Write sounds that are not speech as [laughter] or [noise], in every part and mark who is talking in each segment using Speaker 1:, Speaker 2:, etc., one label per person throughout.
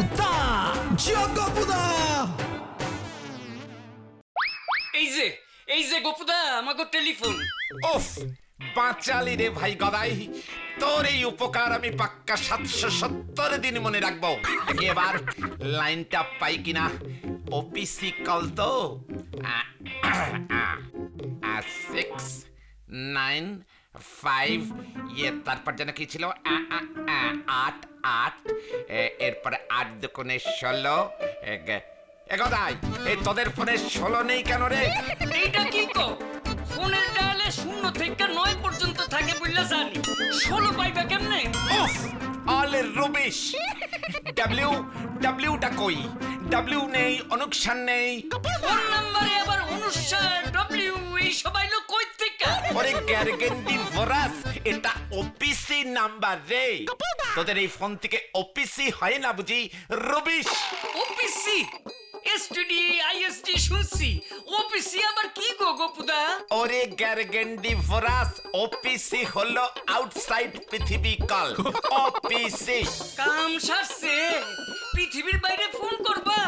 Speaker 1: গপুদা জিও গপুদা
Speaker 2: এই যে এই যে গোপুদা আমাকে টেলিফোন
Speaker 3: ওফ বাঁচালি রে ভাই গদাই। তোর এই উপকার আমি পাক্কা সাতশো সত্তর দিন মনে রাখব। দেখি এবার লাইনটা পাই কিনা? ওপিসি কল তো। সিক্স নাইন ফাইভ ইয়ে তারপর যেন কি ছিল? আট আট এরপরে আট দুকোনে ষোলো এ, গে- এ গদাই এই তোদের ফোনে ষোলো নেই কেন রে?
Speaker 2: এইটা কি কো? ফোনের ডায়ালে শূন্য থেকে নয় পর্যন্ত থাকে বুঝলা জানি। ষোলো পাইবা কেমনে?
Speaker 3: অল রুবিশ ডাব্লিউ ডাব্লিউটা কই? ডাব্লিউ নেই অনুকসান নেই।
Speaker 2: ফোন নাম্বারে আবার অনুষ্ঠান ডব্লিউ এই সবাই লোক
Speaker 3: ওরে গ্যারগেন্ডি ভরাস এটা ওপিসি নাম্বার রে। তোদের এই ফোন থেকে ওপিসি হয় না বুঝি? রবিশ।
Speaker 2: ওপিসি এসটিডি আইএসটি শুনছি। ওপিসি আবার কি গো গোপুদা?
Speaker 3: ওরে গ্যারগেন্ডি ভরাস ওপিসি হলো আউটসাইড পৃথিবী কল। [laughs] ওপিসি
Speaker 2: কাম সারছে। পৃথিবীর বাইরে ফোন করবা।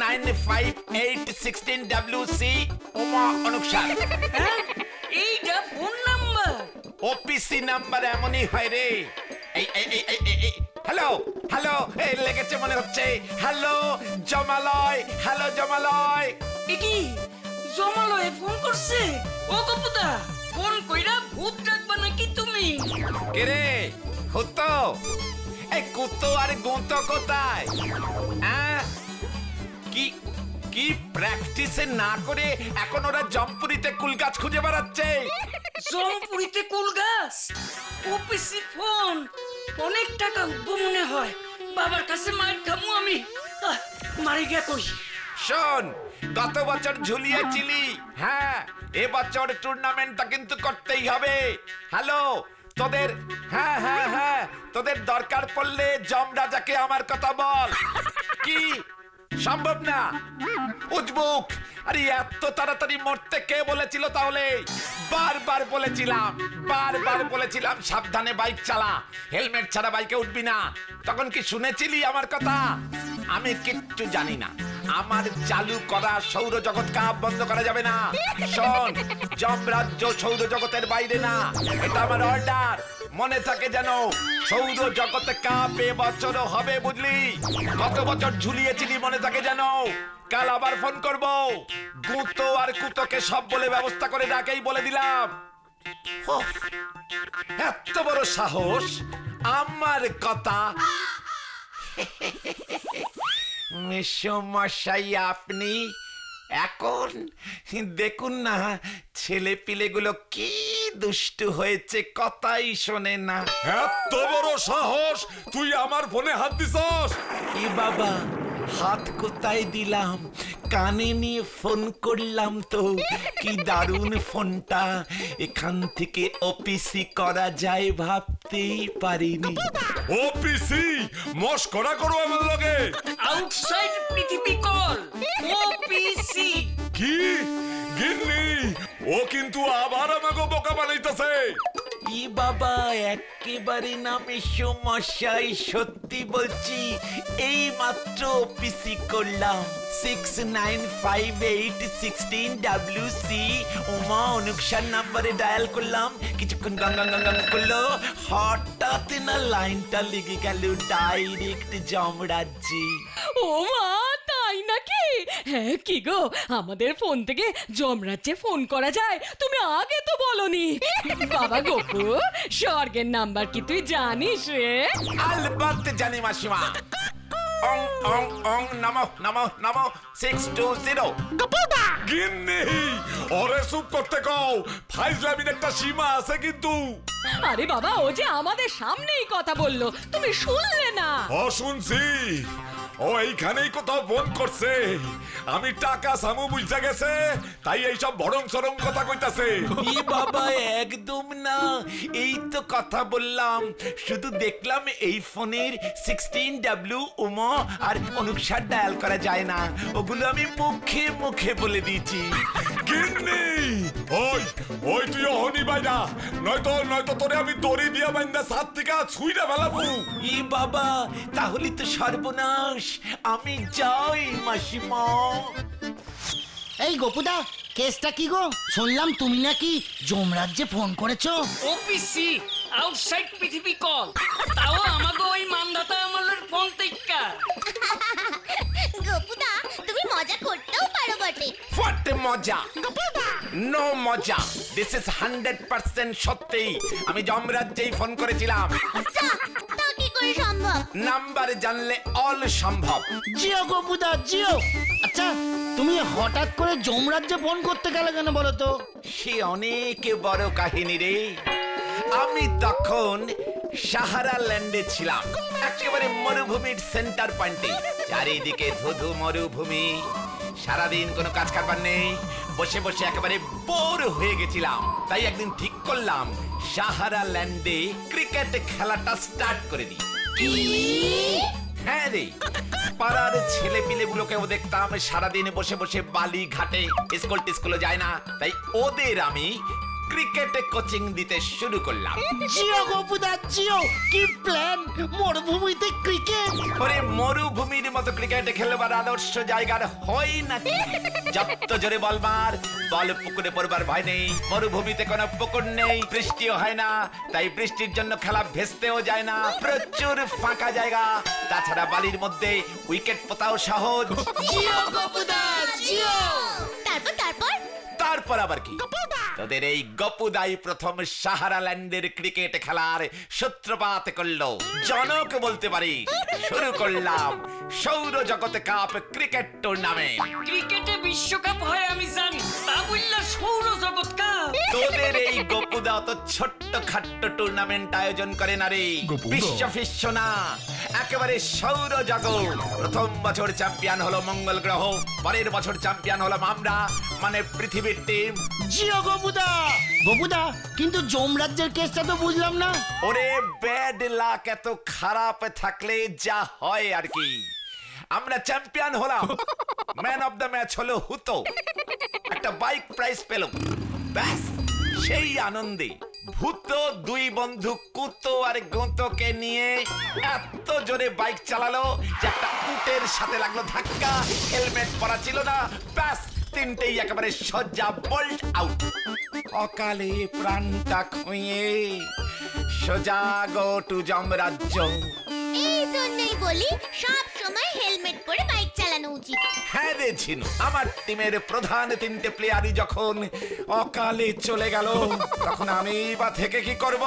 Speaker 3: Nine five eight sixteen W C Uma অনুকসান
Speaker 2: এইটা ফোন নাম্বার
Speaker 3: ওপিসি নাম্বার এমনই হয় রে। এই এই এই এই হ্যালো হ্যালো এই লেগেছে মনে হচ্ছে। Hello জমালয় hello জমালয়।
Speaker 2: এ কি? জমালয়ে ফোন করছে? ও গোপুদা ফোন কইরা ভূত ডাকবা নাকি তুমি?
Speaker 3: কে রে? হতো এই কুতো আর গুঁতো কোথায়? হ্যাঁ কি কি প্র্যাকটিস না করে এখন ওরা জম্পুরিতে কুল গাছ খুঁজে বেড়াচ্ছে?
Speaker 2: জমপুরিতে কুল গাছ? ওপিসি ফোন অনেক টাকা উঠবো মনে হয়। বাবার কাছে মাইর খামু আমি। আহ, মারি গিয়া কই?
Speaker 3: শোন গত বছর ঝুলিয়েছিলি। হ্যাঁ এবছর টুর্নামেন্টটা কিন্তু করতেই হবে। হ্যালো তোদের হ্যাঁ হ্যাঁ হ্যাঁ তোদের দরকার পড়লে জম রাজাকে আমার কথা বল। কি? সম্ভব না। উজবুক। আরে, এত তাড়াতাড়ি মরতে কে বলেছিল তাহলে? বারবার বলেছিলাম বারবার বলেছিলাম, সাবধানে বাইক চালা। হেলমেট ছাড়া বাইকে উঠবি না। তখন কি শুনেছিলি আমার কথা? আমি কিচ্ছু জানি না। আমার চালু করা সৌর জগৎ কাপ বন্ধ করা যাবে না। শোন, যমরাজ্য সৌর জগতের বাইরে না। এটা আমার অর্ডার মনে থাকে যেন সৌর জগতে কাপ বছর হবে বুঝলি। গত বছর ঝুলিয়েছিলি মনে থাকে যেন। কাল আবার ফোন করব। গুঁতো আর কুতোকে সব বলে ব্যবস্থা করে ডাকেই বলে দিলাম। এত বড় সাহস আমার কথা। [laughs] মেসমশাই আপনি এখন দেখুন না ছেলে পিলেগুলো কি দুষ্ট হয়েছে কথাই শোনে না।
Speaker 4: এত বড় সাহস তুই আমার ফোনে হাত দিছস।
Speaker 3: এ বাবা হাত কোথায় দিলাম? কানে নিয়ে ফোন করলাম তো। কি দারুণ ফোনটা। এখান থেকে অফিসি করা যায় ভাবতেই পারিনি।
Speaker 4: ওপিসি মস্করা করো আমার লগে।
Speaker 2: আউটসাইড পৃথিবী কল ওপিসি
Speaker 4: কি? গিন্নি ও কিন্তু আবার আমাকে বোকা বানাইতেছে।
Speaker 3: ই বাবা, একেবারে নামে মশাই, সত্যি বলছি এই মাত্র পিসি করলাম। Six nine five eight sixteen W C Uma, অনুকসার নাম্বারে ডায়াল করলাম। কিছুক্ষণ গঙ্গা গঙ্গা করল। হঠাৎ না লাইনটা লেগে গেল ডাইরেক্ট জমরাজ্যে
Speaker 5: ও মা নাকি? হ্যাঁ কি গো? আমাদের ফোন থেকে যমরাজ্যে ফোন করা যায়। তুমি আগে তো বলনি। বাবা গোপু স্বর্গের নাম্বার কি তুই জানিস রে?
Speaker 3: আলবাত জানি মাসিমা। অং অং অং নমো নমো নমো সিক্স টু জিরো
Speaker 4: গিন্নি ওরে চুপ করতে কও। ফাইজলামির একটা সীমা আছে কিন্তু।
Speaker 5: আরে বাবা ও যে আমাদের সামনেই কথা বলল তুমি শুনলে না।
Speaker 4: ও শুনছি। ও এইখানেই কোথাও ফোন করছে। আমি টাকা সামু বুঝতে গেছে তাই এইসব ভরং সরং কথা কইতাছে।
Speaker 3: ই বাবা একদম না। এই তো কথা বললাম। শুধু দেখলাম এই ফোনের সিক্সটিন ডাব্লিউ উমো আর অনুসার ডায়াল করা যায় না। ওগুলো আমি মুখে মুখে বলে দিয়েছি।
Speaker 4: গিন্নি ওই ওই তুই অহনি বাইরা। নয়তো নয়তো তোরে আমি দড়ি দিয়া বাইন্দা সাত থেকে ছুঁইরা ফেলাবো।
Speaker 3: ই বাবা তাহলে তো সর্বনাশ। আমি যাই মাসিমা।
Speaker 6: এই গোপুদা কেসটা কি গো? শুনলাম তুমি নাকি যমরাজ্যে ফোন করেছ।
Speaker 2: ওপিসি আউটসাইড পৃথিবী কল। তাও আমাকে ওই মান্ধাতা আমলের ফোন থেকে
Speaker 7: গোপুদা তুমি মজা করতেও পারো বটে
Speaker 3: হোয়াট মজা নো মজা দিস ইজ হান্ড্রেড পার্সেন্ট সত্যি। আমি যমরাজ্যেই ফোন করেছিলাম।
Speaker 7: তা কি করে সম্ভব?
Speaker 3: নাম্বার জানলে অল সম্ভব।
Speaker 6: জিও গোপুদা জিও। আচ্ছা তুমি হঠাৎ করে যমরাজ্যে ফোন করতে গেলে কেন বলো তো?
Speaker 3: সে অনেক বড় কাহিনী রে। আমি তখন সাহারা ল্যান্ডে ছিলাম। একেবারে মরুভূমির সেন্টার পয়েন্টে চারিদিকে ধুধু মরুভূমি। সারাদিন কোনো কাজ কারবার নেই। বসে বসে একেবারে বোর হয়ে গেছিলাম। তাই একদিন ঠিক করলাম সাহারা ল্যান্ডে ক্রিকেট খেলাটা স্টার্ট করে দিই। হ্যাঁ রে পাড়ার ছেলে পিলে গুলোকেও দেখতাম সারাদিন বসে বসে বালি ঘাটে স্কুল টিস্কুলে যায় না। তাই ওদের আমি ক্রিকেটে কোচিং দিতে শুরু করলাম।
Speaker 6: জিও গোপুদা জিও কি প্ল্যান মরুভূমিতে ক্রিকেট
Speaker 3: ওরে মরুভূমির মতো ক্রিকেট খেলবার আদর্শ জায়গার হয় না যত জোরে বল মার বল পুকুরে পড়বার ভয় নেই। মরুভূমিতে কোনো পুকুর নেই বৃষ্টিও হয় না। তাই বৃষ্টির জন্য খেলা ভেস্তেও যায় না। প্রচুর ফাঁকা জায়গা। তাছাড়া বালির মধ্যে উইকেট পোতাও সহজ।
Speaker 6: জিও গোপুদা জিও!
Speaker 7: তারপর তারপর?
Speaker 3: তারপর আবার কি? তোদের এই গপুদাই প্রথম সাহারা ল্যান্ডের ক্রিকেট খেলার সূত্রপাত করল। জনক বলতে পারি শুরু করলাম সৌর জগতে কাপ ক্রিকেট টুর্নামেন্ট।
Speaker 2: ক্রিকেটে বিশ্বকাপ হয় আমি জানি। তা বললা সৌর জগৎ কাপ
Speaker 3: তোদের এই গপুদা অত ছোট্ট খাট্ট টুর্নামেন্ট আয়োজন করে না রে? বিশ্ব ফিশ্ব না। একেবারে সৌর জগৎ প্রথম বছর চ্যাম্পিয়ন হলো মঙ্গল গ্রহ পরের বছর চ্যাম্পিয়ন হলাম আমরা মানে পৃথিবীর টিম
Speaker 6: জিও গোপুদা! গোপুদা কিন্তু যমরাজ্যের কেসটা তো বুঝলাম না।
Speaker 3: ওরে ব্যাড লাক এত খারাপ থাকলে যা হয় আর কি। আমরা চ্যাম্পিয়ন হলাম। ম্যান অফ দ্য ম্যাচ হলো হুতো। একটা বাইক প্রাইজ পেল ব্যাস, সেই আনন্দে ভূত, দুই বন্ধু, কুতো আর গোঁতোকে নিয়ে এত জোরে বাইক চালালো যে একটা উটের সাথে লাগল ধাক্কা হেলমেট পরা ছিল না, ব্যাস, তিনটেই একেবারে সজ্জা বোল্ট আউট অকালে প্রাণটা খুঁয়ে সোজা গো টু যমরাজ্য।
Speaker 7: এই জন্যই বলি, সব সময় হেলমেট পরে বাইক চালানো উচিত।
Speaker 3: হ্যাঁ রে ঝিনু আমার টিমের প্রধান তিনটে প্লেয়ারই যখন অকালে চলে গেল তখন আমি বা থেকে কি করব?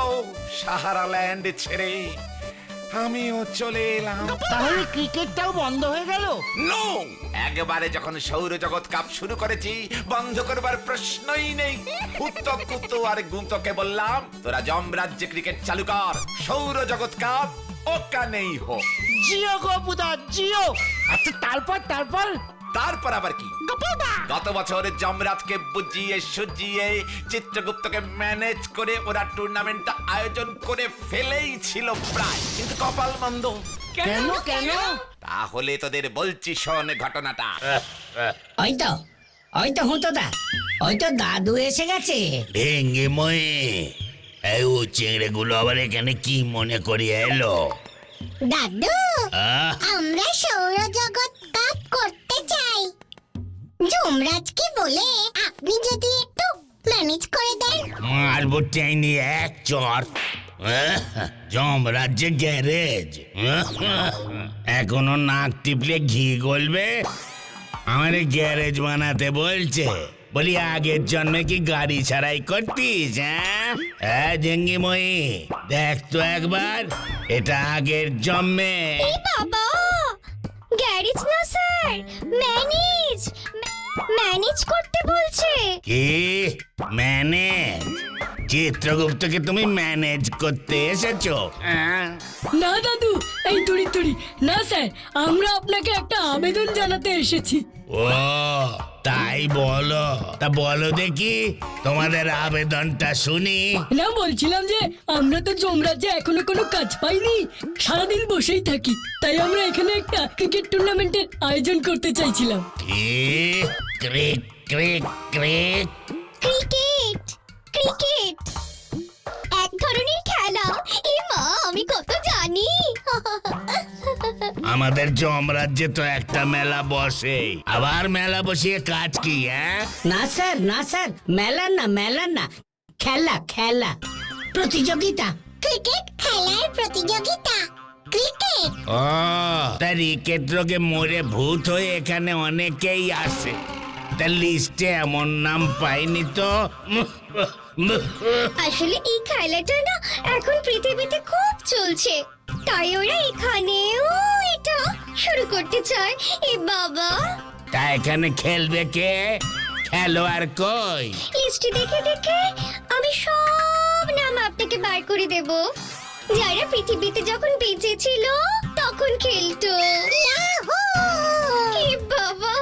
Speaker 3: সাহারা ল্যান্ড ছেড়ে আমিও চলে এলাম।
Speaker 6: তাহলে ক্রিকেটটাও বন্ধ হয়ে গেল?
Speaker 3: নো! একবারে যখন সৌরজগৎ কাপ শুরু করেছি বন্ধ করবার প্রশ্নই নেই। কুত্ত কুত্ত আর গুন্তকে বললাম তোরা যমরাজ্যে ক্রিকেট চালু কর। সৌরজগৎ কাপ ওখানেই হোক
Speaker 6: জিও গোপুদা জিও। আচ্ছা তারপর তারপর?
Speaker 3: তারপর আবার কি? গত বছর যমরাজকে বুঝিয়ে সুজিয়ে চিত্রগুপ্তকে ম্যানেজ করে ওরা টুর্নামেন্টটা আয়োজন করে ফেলেই ছিল প্রায়। কিন্তু কপাল মন্দ।
Speaker 6: কেন? কেন?
Speaker 3: তাহলে তোদের বলছি শোন ঘটনাটা।
Speaker 8: ওই তো ওই তো হুঁতোদা ওই তো দাদু এসে গেছে।
Speaker 9: ভেঙ্গে ময়ে। এই ও চিংড়ে গুলো আবার এখানে কি মনে করিয়ে এলো?
Speaker 7: দাদু
Speaker 9: আহ,
Speaker 7: আমরা সৌরজগৎ কাপ করতে চাই। যমরাজকে বলে আপনি যদি একটু ম্যানেজ করে দেন।
Speaker 9: মারবো টেনে এক চর। যমরাজ্যে গ্যারেজ। এখনও নাক টিপলে ঘি গলবে। আমার গ্যারেজ বানাতে বলছে। বলি আগের জন্মে কি গাড়ি ছাড়াই করতিস হ্যাঁ? হ্যাঁ জেঙ্গি মই দেখ তো একবার এটা আগের জন্মে।
Speaker 7: বাবা! গ্যারেজ না স্যার? ম্যানেজ! ম্যানেজ করতে বলছে।
Speaker 9: কি? ম্যানেজ? চিত্রগুপ্তকে তুমি ম্যানেজ করতে এসেছ। হ্যাঁ?
Speaker 5: না দাদু এই তুড়ি তুড়ি। না স্যার আমরা আপনাকে একটা আবেদন জানাতে এসেছি।
Speaker 9: ও তাই বলো। তা বলো দেখি তোমাদের আবেদনটা শুনি।
Speaker 5: না বলছিলাম যে আমরা তো যমরাজ্যে এখনও কোনো কাজ পাইনি। সারাদিন বসেই থাকি। তাই আমরা এখানে একটা ক্রিকেট টুর্নামেন্টের আয়োজন করতে চাইছিলাম।
Speaker 9: কি? Crick crick crick.
Speaker 7: Cricket? Cricket. এক ধরনের খেলা। এ মা আমি কত জানি।
Speaker 9: আমাদের যমরাজ্যে তো একটা মেলা বসে। আবার মেলা বসিয়ে কাজ কি হ্যাঁ?
Speaker 8: না স্যার না স্যার মেলা না মেলা না। খেলা খেলা। প্রতিযোগিতা।
Speaker 7: ক্রিকেট খেলার প্রতিযোগিতা। ক্রিকেট।
Speaker 9: ও তা রিকেট রোগে মরে ভূত হয়ে এখানে অনেকেই আসে। তা লিস্টে এমন নাম পাইনি তো।
Speaker 7: আসলে এই খেলাটা না এখন পৃথিবীতে খুব চলছে। তাই ওরা এখানেও এটা শুরু করতে চায়। এ বাবা।
Speaker 9: তা এখানে খেলবে কে? খেলোয়াড় কই?
Speaker 7: লিস্টে দেখে দেখে আমি সব নাম আপনাকে বার করে দেব। যারা পৃথিবীতে যখন বেঁচে ছিল তখন খেলতো। এ বাবা।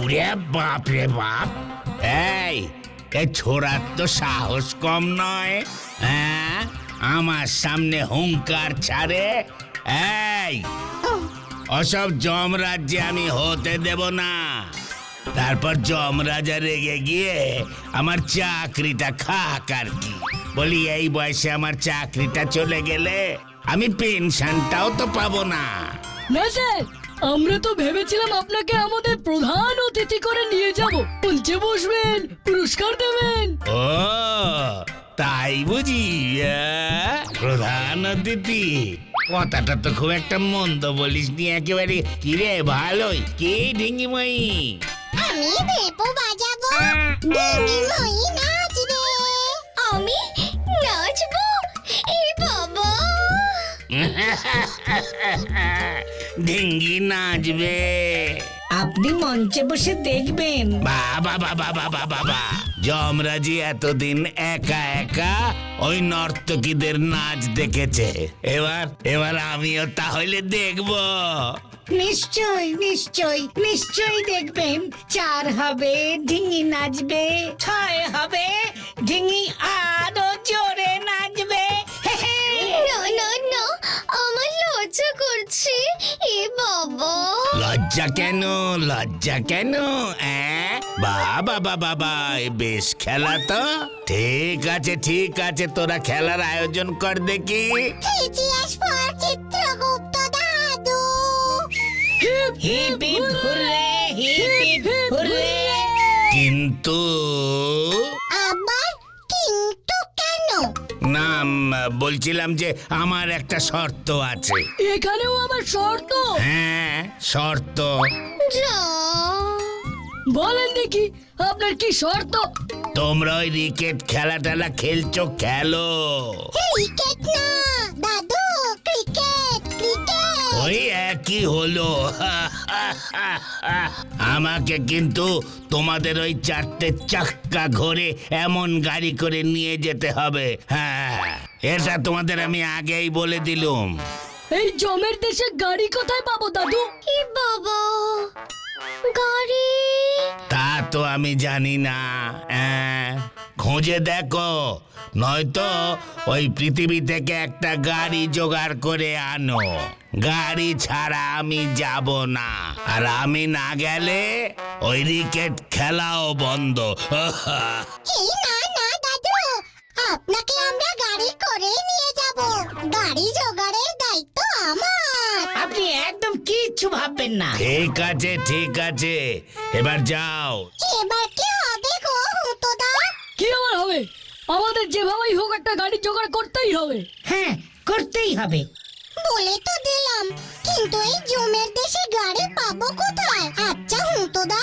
Speaker 9: উরে বাপ রে বাপ। এই এ ছোড়ার তো সাহস কম নয় হ্যাঁ? আমার সামনে হুঙ্কার ছাড়ে এই। অসব যমরাজ্যে আমি হতে দেব না। তারপর যমরাজা রেগে গিয়ে আমার চাকরিটা খাক আর কি। বলি এই বয়সে আমার চাকরিটা চলে গেলে আমি পেনশনটাও তো পাবো না।
Speaker 5: না স্যার আমরা তো ভেবেছিলাম আপনাকে আমাদের প্রধান অতিথি করে নিয়ে যাব। মঞ্চে বসবেন পুরস্কার দেবেন।
Speaker 9: ও তাই বুঝি আহ? প্রধান অতিথি। কথাটা তো খুব একটা মন্দ বলিস নি একেবারে। কিরে ভালোই কে ঢিঙ্গিময়ী
Speaker 7: আমি বেপো বাজাবো। ডিঙি মই নাচবে [laughs]
Speaker 9: ঢিঙ্গি নাচবে।
Speaker 8: আপনি মঞ্চে বসে দেখবেন।
Speaker 9: বাবা বাবা বাবা বাবা। যমরাজি এতদিন একা একা ওই নর্তকীদের নাচ দেখেছে। এবার এবার আমিও তাহলে দেখব।
Speaker 8: নিশ্চয় নিশ্চয় নিশ্চয় দেখবেন। চার হবে ঢিঙি নাচবে ছয় হবে ঢিঙি আরও জোরে নাচবে।
Speaker 7: লজ্জা
Speaker 9: কেন? লজ্জা কেন? অ্যাঁ? বাবা বাবা বাবা এ বেশ খেলা তো। ঠিক আছে ঠিক আছে তোরা খেলার আয়োজন কর দেখি।
Speaker 7: ইতিহাস পর চিত্রগুপ্ত দাদু।
Speaker 8: Hip hip hurray hip hip hurray
Speaker 9: কিন্তু না উম, বলছিলাম যে আমার একটা শর্ত আছে।
Speaker 5: এখানেও আমার শর্ত?
Speaker 9: হ্যাঁ শর্ত।
Speaker 7: যা।
Speaker 5: বলেন দেখি আপনার কি শর্ত?
Speaker 9: তোমরা ওই ক্রিকেট খেলা টেলা খেলছো খেলো
Speaker 7: ক্রিকেট না দাদু ক্রিকেট ক্রিকেট।
Speaker 9: ওই একই হলো। আমাকে কিন্তু তোমাদের ওই চারটে চাক্কা ঘোরে এমন গাড়ি করে নিয়ে যেতে হবে। হ্যাঁ এটা তোমাদের আমি আগেই বলে দিলুম।
Speaker 5: এই জমের দেশে গাড়ি কোথায় পাবো দাদু?
Speaker 7: কি বাবা গাড়ি।
Speaker 9: তা তো আমি জানি না হ্যাঁ, খুঁজে দেখো। নয়তো ওই পৃথিবী থেকে একটা গাড়ি জোগাড় করে আনো। গাড়ি ছাড়া আমি যাব না। আর আমি না গেলে ওই ক্রিকেট খেলাও বন্ধ।
Speaker 7: এই না না দাদু। আপনাকে আমরা গাড়ি করে নিয়ে যাব। গাড়ি জোগাড়ের দায়িত্ব আমার।
Speaker 8: আপনি একদম কিচ্ছু ভাববেন না।
Speaker 9: ঠিক আছে ঠিক আছে। এবার যাও।
Speaker 7: এবার কি হবে গো হুতোদা?
Speaker 5: কি আমার হবে? আমাদের যেভাবেই হোক একটা গাড়ি জোগাড় করতেই হবে।
Speaker 8: হ্যাঁ করতেই হবে।
Speaker 7: বলে তো দিলাম কিন্তু এই জমের দেশে গাড়ি পাবো কোথায়? আচ্ছা হুতোদা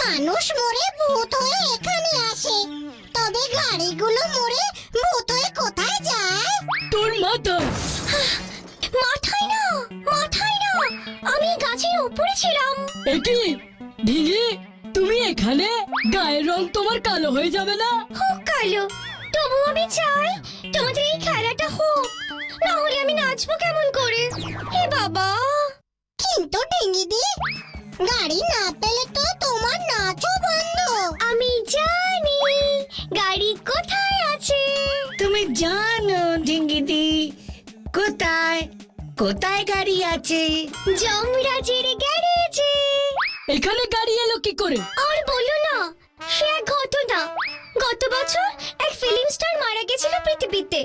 Speaker 7: মানুষ মরে ভূত হয়ে এখানে আসে।
Speaker 5: একি ঢিঙি তুমি এখানে? গায়ের রং তোমার কালো হয়ে যাবে না?
Speaker 7: হোক কালো তবু আমি চাই তোমাদের এই খেলাটা হোক। না হলে আমি নাচবো কেমন করে? হে বাবা! কিন্তু ডিঙ্গিদি গাড়ি না পেলে তো তোমার নাচও বন্ধ। আমি জানি গাড়ি কোথায় আছে?
Speaker 8: তুমি জানো ঢিঙ্গিদি কোথায় কোথায় গাড়ি আছে?
Speaker 7: যমরাজের গ্যারেজে।
Speaker 5: এখানে গাড়ি এলো কি করে?
Speaker 7: আর বলো না, সে এক ঘটনা। গত বছর এক ফিল্ম স্টার মারা গেছিল পৃথিবীতে।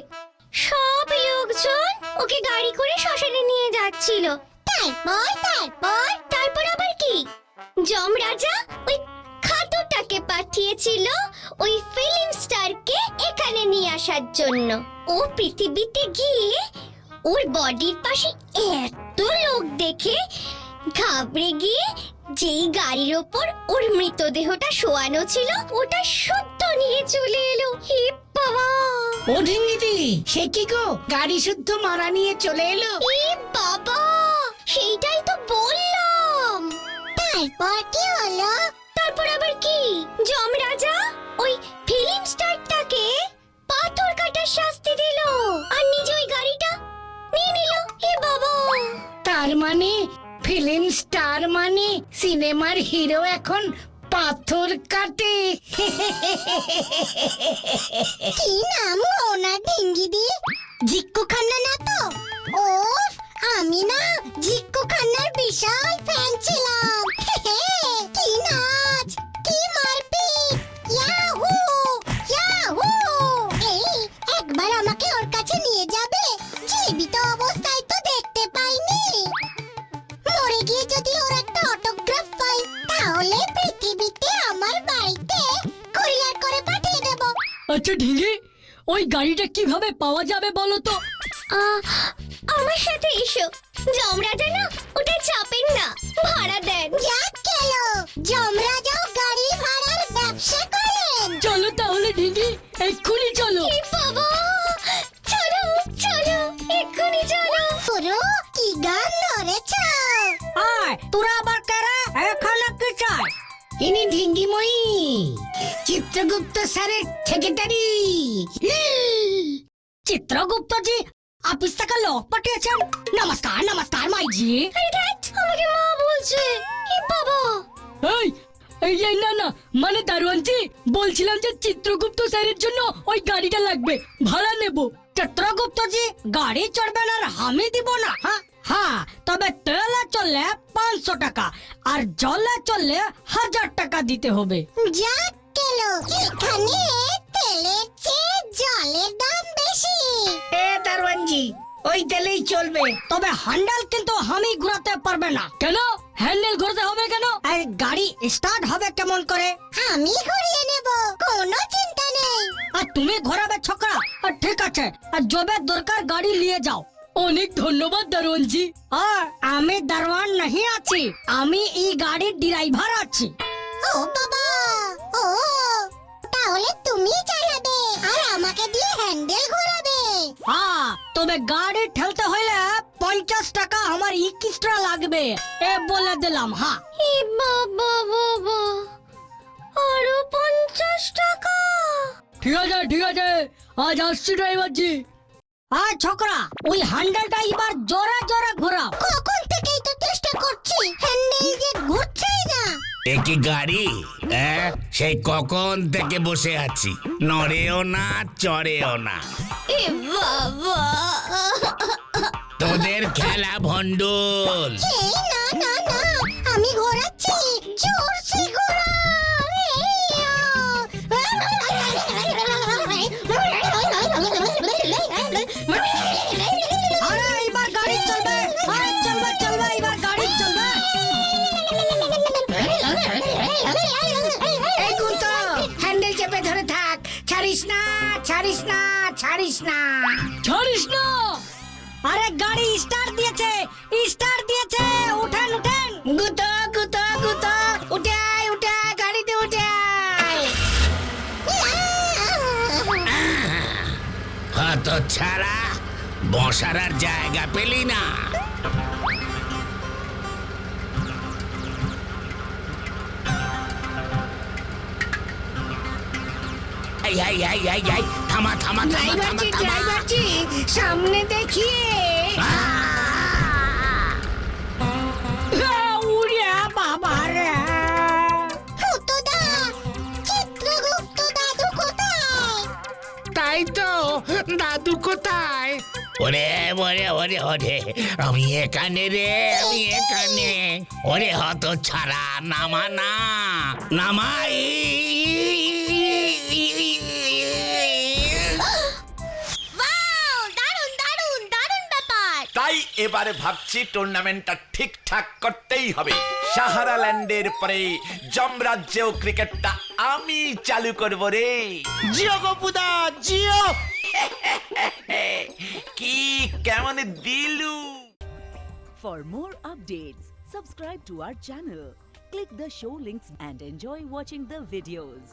Speaker 7: সব লোকজন ওকে গাড়ি করে শ্মশানে নিয়ে যাচ্ছিল। তারপর তারপর তারপর আবার কি? যমরাজা ওই খাতুটাকে পাঠিয়েছিল ওই ফিল্ম স্টারকে এখানে নিয়ে আসার জন্য। ও পৃথিবীতে গিয়ে ওর বডির পাশে এত লোক দেখে ঘাবড়ে গিয়ে যেই গাড়ির ওপর ওর মৃতদেহটা শোয়ানো ছিল ওটা শুদ্ধ নিয়ে চলে এলো। হে বাবা!
Speaker 8: ও ঢিঙ্গিটি সে কি গো? গাড়ি শুদ্ধ মারা নিয়ে চলে এলো?
Speaker 7: এ বাবা! সেইটাই তো বললাম। তারপর কি হলো? তারপর আবার কি? যমরাজা ওই ফিল্ম স্টারটাকে পাথর কাটার শাস্তি দিল আর নিজে ওই গাড়িটা নিয়ে নিল। হে বাবা!
Speaker 8: তার মানে ফিল্ম স্টার মানে সিনেমার হিরো এখন পাথর কাটে।
Speaker 7: কি নাম ওনার ডিঙ্গি দি? জিক্কু খান্না না তো? ও আমি না জিক্কু খান্নার বিশাল ফ্যান ছিলাম। [laughs]
Speaker 5: গাড়িটা কীভাবে পাওয়া যাবে বলো তো?
Speaker 7: আমার সাথে এসো। যমরাজা না ওটা চাপেন না। ভাড়া দেন। যাক গেল যমরাজাও গাড়ি ভাড়ার ব্যবসা করেন।
Speaker 5: চলো তাহলে ঢিঙ্গি এক্ষুনি চলো।
Speaker 7: এ বাবা! চলো চলো এক্ষুনি চলো। পুরো কি গান ধরেছ?
Speaker 8: আয় তোরা আবার কারা? এখানে কে চায় ইনি ঢিঙ্গিময়ী। চিত্রগুপ্ত স্যারের সেক্রেটারি চিত্রগুপ্ত জি অফিস থেকে লোক পাঠিয়েছেন। নমস্কার নমস্কার মাইজি।
Speaker 7: আমাকে মা বলছে। বাবা।
Speaker 5: এই এই এই না না মানে দারোয়ানজি বলছিলাম যে চিত্রগুপ্ত স্যারের জন্য ওই গাড়িটা লাগবে। ভাড়া নেব।
Speaker 8: চিত্রগুপ্ত জি গাড়ি চড়বেন আর আমি দিব না। হ্যাঁ হ্যাঁ তবে তেলে চললে পাঁচশো টাকা আর জলে চললে হাজার টাকা দিতে হবে।
Speaker 7: যাক এখানে তেলের চেয়ে জলের দাম বেশি।
Speaker 8: এ দারওয়ানজি ওই তেলেই চলবে। তবে হ্যান্ডেল কিন্তু আমি ঘোরাতে পারবে না।
Speaker 5: কেন? হ্যান্ডেল ঘোরাতে হবে কেন?
Speaker 8: এই গাড়ি স্টার্ট হবে কেমন করে?
Speaker 7: আমি ঘুরিয়ে নেব কোনো চিন্তা নেই।
Speaker 8: আর তুমি ঘোরাবে ছোকরা? আর ঠিক আছে আর জবে দরকার গাড়ি নিয়ে যাও।
Speaker 5: অনেক ধন্যবাদ দারোয়ানজি।
Speaker 8: আর আমি দারওয়ান नहीं আছি আমি এই গাড়ির ড্রাইভার আছি।
Speaker 7: ও বাবা! ও তাহলে তুমি চালাবে আর আমাকে দিয়ে হ্যান্ডেল ঘোরাবে।
Speaker 8: হ্যাঁ তবে গাড়ি ঠেলতে হইলে পঞ্চাশ টাকা আমার এক্সট্রা লাগবে। এ বলে দিলাম হ্যাঁ
Speaker 7: এ বাবা বাবা আরও পঞ্চাশ টাকা।
Speaker 5: ঠিক আছে ঠিক আছে আজ আসছি ড্রাইভারজি
Speaker 8: আর ছোকরা ওই হ্যান্ডেলটা এবার জোরে জোরে ঘোরাও।
Speaker 7: কখন থেকেই তো চেষ্টা করছি হ্যান্ডেল যে ঘুরছেই না
Speaker 9: গাড়ি? হ্যাঁ সেই কখন থেকে বসে আছি। নড়েও না চড়েও না।
Speaker 7: এ বাবা।
Speaker 9: তোদের খেলা ভণ্ডুল।
Speaker 7: এই না না না আমি ঘোরাচ্ছি। জোরসে ঘোরা
Speaker 8: ছাড়িস না। ছাড়িস না? আরে গাড়ি স্টার্ট দিয়েছে স্টার্ট দিয়েছে উঠেন উঠেন। গুতো গুতো গুতো উঠে আয় উঠে আয় গাড়িতে উঠে আয়।
Speaker 9: হত ছাড়া বসার আর জায়গা পেলি না। এই, এই, এই, এই, এই, থামা থামা থামা থামা
Speaker 8: ড্রাইভারজি
Speaker 9: থামা
Speaker 8: ড্রাইভারজি সামনে দেখিয়ে। উড়ে বাবা রে।
Speaker 7: ফুতুদা চিত্রগুপ্ত দাদু কোথায়?
Speaker 9: তাই তো দাদু কোথায়? ওরে ওরে ওরে ওরে আমি এখানে রে আমি এখানে। ওরে হত ছাড়া নামা না নামা
Speaker 3: তাই এবারে ভাবছি টুর্নামেন্টটা ঠিকঠাক করতেই হবে। সাহারাল্যান্ডের পরে যমরাজ্যেও ক্রিকেটটা আমি চালু করব রে।
Speaker 6: জিও গোপুদা জিও!
Speaker 3: কি কেমন দিলু?
Speaker 10: For more updates subscribe to our channel click the show links and enjoy watching the videos